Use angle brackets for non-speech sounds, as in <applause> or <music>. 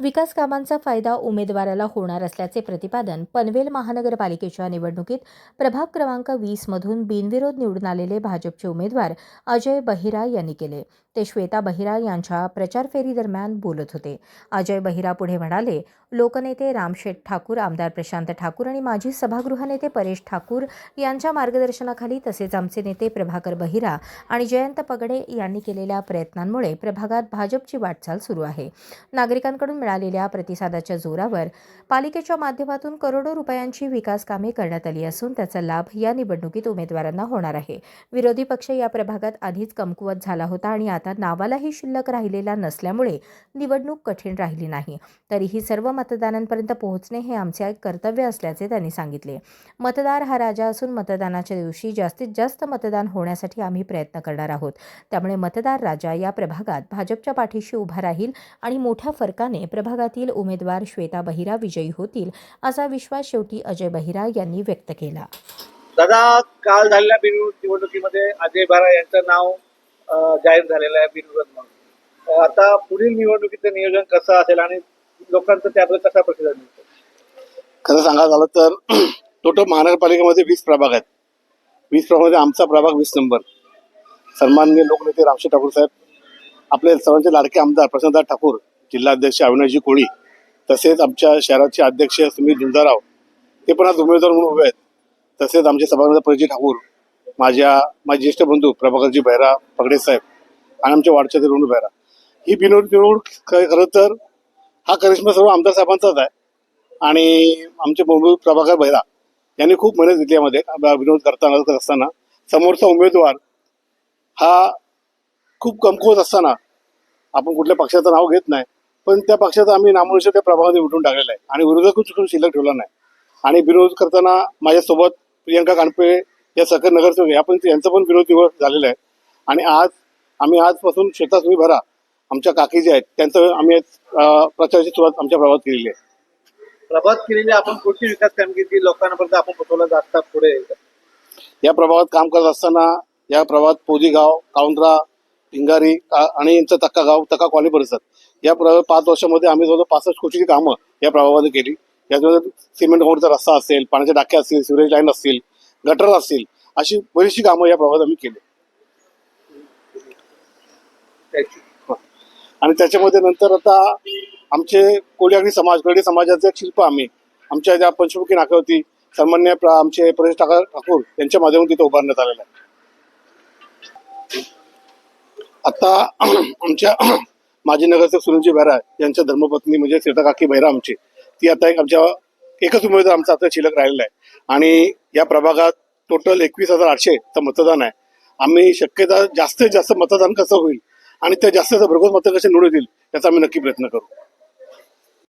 विकास कामांचा फायदा उमेदवाराला होणार असल्याचे प्रतिपादन पनवेल महानगरपालिकेच्या निवडणुकीत प्रभाग क्रमांक वीसमधून बिनविरोध निवडून आलेले भाजपचे उमेदवार अजय बहिरा यांनी केले. ते श्वेता बहिरा यांच्या प्रचार फेरीदरम्यान बोलत होते. अजय बहिरा पुढे म्हणाले लोकनेते रामशेठ ठाकूर आमदार प्रशांत ठाकूर आणि माजी सभागृह नेते परेश ठाकूर यांच्या मार्गदर्शनाखाली तसेच आमचे नेते प्रभाकर बहिरा आणि जयंत पगडे यांनी केलेल्या प्रयत्नांमुळे प्रभागात भाजपची वाटचाल सुरू आहे. नागरिकांकडून मिळालेल्या प्रतिसादाच्या जोरावर पालिकेच्या माध्यमातून करोडो रुपयांची विकास कामे करण्यात आली असून त्याचा लाभ या निवडणुकीत उमेदवारांना होणार आहे. विरोधी पक्ष या प्रभागात आधीच कमकुवत झाला होता आणि आता नावालाही शिल्लक राहिलेला नसल्यामुळे निवडणूक कठीण राहिली नाही. तरीही सर्व मतदारांपर्यंत पोहोचणे हे आमचे कर्तव्य असल्याचे त्यांनी सांगितले. मतदार हा राजा असून मतदानाच्या दिवशी जास्तीत जास्त मतदान होण्यासाठी आम्ही प्रयत्न करणार आहोत. त्यामुळे मतदार राजा या प्रभागात भाजपच्या पाठीशी उभा राहील आणि मोठ्या फरकाने प्रभागातील उमेदवार श्वेता बहिरा विजयी होतील असा विश्वास शेवटी अजय बहिरा यांनी व्यक्त केला. दादा काल झालेल्या बिनविरोध निवडणुकीमध्ये अजय बारा यांचं नाव जाहीर झालेलं आहे बिनविरोध म्हणून. आता पुढील निवडणुकीचं नियोजन कसं असेल आणि लोकांचा त्याबद्दल कसा प्रतिसाद मिळतो? खरं सांगायचं झालं तर <clears throat> टोटल महानगरपालिकेमध्ये वीस प्रभाग आहेत. वीस प्रभागामध्ये आमचा प्रभाग वीस नंबर. सन्माननीय लोकनेते रामशे ठाकूर साहेब आपले सर्वांचे लाडके आमदार प्रशांतदार ठाकूर जिल्हाध्यक्ष अविनाशजी कोळी तसेच आमच्या शहराचे अध्यक्ष सुमित झुंजाराव ते पण आज उमेदवार म्हणून उभे आहेत. तसेच आमचे सभागृह परिचय ठाकूर माझ्या माझे ज्येष्ठ बंधू प्रभाकरजी भैरा पगडे साहेब आणि आमच्या वार्डचे रोहन भैरा. ही बिनोड निवड खरं तर हा करिश्मा सर्व आमदार साहेबांचाच आहे आणि आमचे बंधू प्रभाकर भैरा यांनी खूप मेहनत घेतली यामध्ये विनोद करताना करत असताना. समोरचा उमेदवार हा खूप कमकुवत असताना आपण कुठल्या पक्षाचं नाव घेत नाही. पण त्या पक्षाचा आम्ही नामनिश्चित त्या प्रभागामध्ये उठून टाकलेला आहे. आणि विरोधक चुकून शिल्लक ठेवला नाही. आणि विरोध करताना माझ्यासोबत प्रियंका कानपे या सकल नगरसेवक आहे. आपण यांचं पण विरोध निवड झालेला आहे. आणि आज आम्ही आजपासून शेतात तुम्ही भरा. आमच्या काकी जे आहेत त्यांचं आम्ही प्रचाराची सुरुवात आमच्या प्रभागात केलेली आहे. प्रभात केलेली आपण पुढची विकास कामगिरी लोकांपर्यंत आपण पोहोचवलं जातात पुढे? या प्रभागात काम करत असताना या प्रभागात पोदीगाव काउंद्रा टिंगारी आणि यांचं तक्का गाव तक्का कॉलनी परिसर. या प्रभाव पाच वर्षामध्ये आम्ही जवळजवळ पासष्ट कोटीची कामं या प्रभावामध्ये केली. याच्यामध्ये सिमेंट रोडचा रस्ता असेल पाण्याचे डाक्या असतील सिवरेज लाईन असतील गटर असतील अशी बरीचशी कामं या प्रभावात आम्ही केली. आणि त्याच्यामध्ये नंतर आता आमचे कोळी समाज कोळी समाजाचे शिल्प आम्ही आमच्या ज्या पंचमुखी नाक्यावरती सन्मान्य आमचे परेश ठाकर ठाकूर यांच्या माध्यमातून तिथे उभारण्यात आलेलं आहे. आता <clears throat> आमच्या <clears throat> माजी नगरसेवक सुनीलजी बैरा यांच्या धर्मपत्नी म्हणजे सीता काकी बेहरा आमची ती आता एक आमच्या एकच उमेदवार आमचा आता शिल्लक राहिलेला आहे. आणि या प्रभागात टोटल एकवीस हजार आठशे मतदान आहे. आम्ही शक्यता जास्तीत जास्त मतदान कसं होईल आणि त्या जास्त भरघोस मतं कसे निवडून येतील याचा आम्ही नक्की प्रयत्न करू.